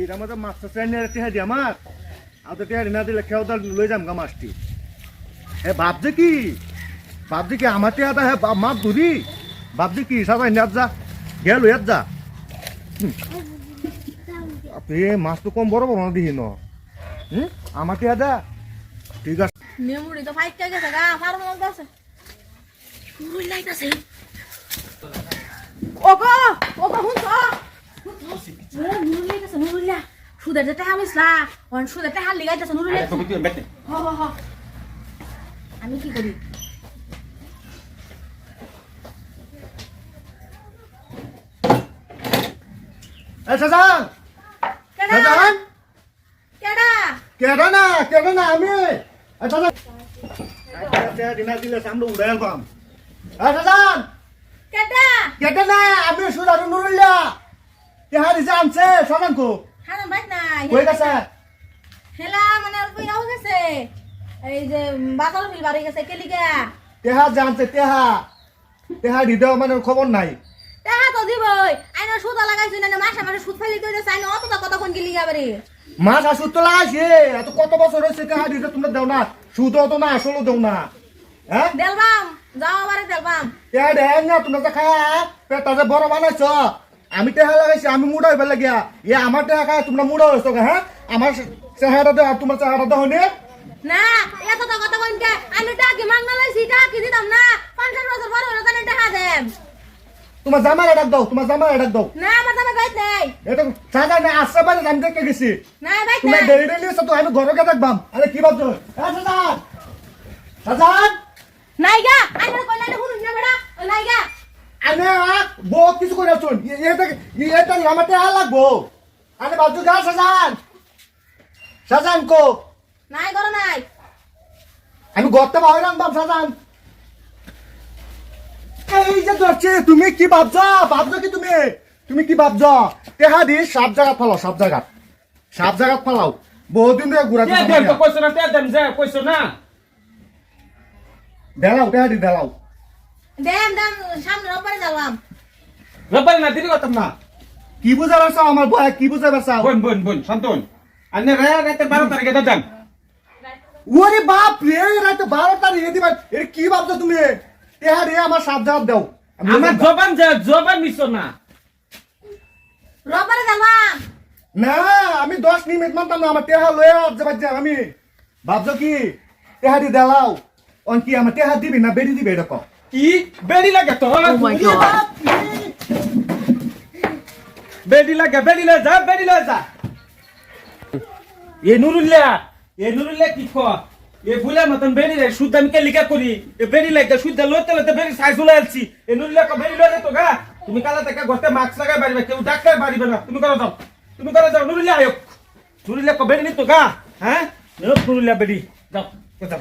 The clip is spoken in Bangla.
এর আমাদের মাছটা চাই নিয়ে টেহা দি আমার। আর টেহা না দিলে খেয়াও দাল লই যাম গা মাছটি হে ভাবছে কি? ভাবছে কি আমার টেহাটা হ্যাঁ মাছ ধরি ভাবছে কি, সাবাই নেট যা, গেল ইয়াত যা। আপনি মাছ তো কম বড় বড় না দিহি ন। হুম? আমার টেহা দা ঠিক আছে। মেমুরি তো ফাইট গেছে গা, ফার্ম গেছে মুই লাইতাছে ওগো ওগো হুন তো নুরুল লাইতাছে নুরুল্লা সুদের যেতে হামিসলা অন সুদের তে হাল নুরুল। তুমি তুই বেতে হ হ হ। আমি কি করি? এ সাজান কেডা? সাজান কেডা? কেডা না কেডা না আমি! এ সাজান টেহা দিনা দিলে সামনে উড়াই পাম এ সাজান কেডা? কেটে না আমি সুদারু নুরুল্লা তেহা দিছে আনছে সাজান কো? হারাম বাইক নাই কই গেছে? হেলা মানে অল্প ইয়াও গেছে। এই যে বাজার ফিল বাড়ি গেছে কেলিকা তেহা জানছে তেহা। তেহা দিদেও মানে খবর নাই। টাকা তো দিবই। আইনা সুদ লাগাইছি না মাসে মাসে সুদ ফেলি কই দিছে আইনা অত কতক্ষণ গেলি গাবারে মাছ আসুর তো লাগাইছে এত কত বছর হয়েছে তেহা দিতে তোমরা দেও না। সুদও তো না আসলও দেও না। হ্যাঁ? দেলবাম যাও আবারে দেলবাম। তেহা দেয় না তোমরা তো খায় পেটা যে বড় বানাইছ। আমি তেহা লাগাইছি আমি মুড়া হইবে লাগিয়া। এ আমার তেহা খায় তোমরা মুড়া হয়েছ হ্যাঁ? আমার চেহারা দেওয়া তোমার চেহারা দেওয়া হয়নি না এত তো কতক্ষণ কে? আমি টাকি মাংনা লইছি টাকি দিতাম না। পঞ্চাশ বছর পর হলো তানে টাকা দেম। তোমার জামাই ডাক দাও তোমার জামাই ডাক দাও। না আমার দামে বাইক নাই। এটা সাজা না আসছে মানে আমি দেখতে গেছি। না বাইক তুমি নাই। ডেলি ডেলি তো আমি ঘরকে দেখবাম। আরে কি ভাবছ? সাজান! সাজান! নাই গা আইনা কই নাই হুনুস না বেড়া নাই গা আমি বউ কিছু করে শুন এটা আর লাগবো। আরে ভাবছ গা সাজান সাজান কো। নাই করো নাই। আমি গর্তে ভাবে রাখবাম সাজান এই যে ধরছে তুমি কি ভাবছ? ভাবছ কি তুমি? তুমি কি ভাবছ? তেহা দি সাপ জায়গা ফালাও সাপ জায়গা সাপ জায়গা ফালাও। বহুদিন ধরে ঘুরা কইছো না তে দেন যে কইছো না। দেলাও তেহা দি দেলাও। দেম দেম সামনে রব্বারে না দিদি কথা না। কি বুঝা পারছ আমার বয় কি বুঝা পারছ বোন বোন বোন শান্তন। আনে রায় রাতে 12 তারিখে দেন ওরে বাপ রে রাতে বারো তারিখ এ দিবা এ কি ভাবছ তুমি? তেহা রে আমার সাপ জায়গা দাও। আমি আমার জবান যে জবান নিছো না। রব্বারে যাবাম না আমি দশ মিনিট মানতাম না আমার তেহা লয়ে যাবার যা আমি। ভাবছ কি? তেহা দি দেলাও। অন কি আমার তেহা দিবি না বেরি দিবে এটা কি? বেড়ি লাগে তো। রে। বেড়ি লাগে, বেড়ি লয়ে যা, বেড়ি লয়ে যা। এ নুরুল্লাহ এ নুরুল্লাহ কি ক এ ভুলা মতন বেড়ি রে সুদ আমি কে লিখা করি? এ বেড়ি লাগে সুদ লইতে লইতে বেড়ি সাইজ হলে আলছি এ নুরুল্লাহ ক বেড়ি লয়ে তো গা। তুমি কালা থেকে ঘরতে মাস্ক লাগাই পারিবে কেউ ডাক্তার পারিবে না। তুমি করো যাও, তুমি করো যাও, নুরুল্লাহ আয়োগ। নুরুল্লাহ ক বেড়ি নিতো গা হ্যাঁ? নুরুল্লাহ বেড়ি, যাও যাও।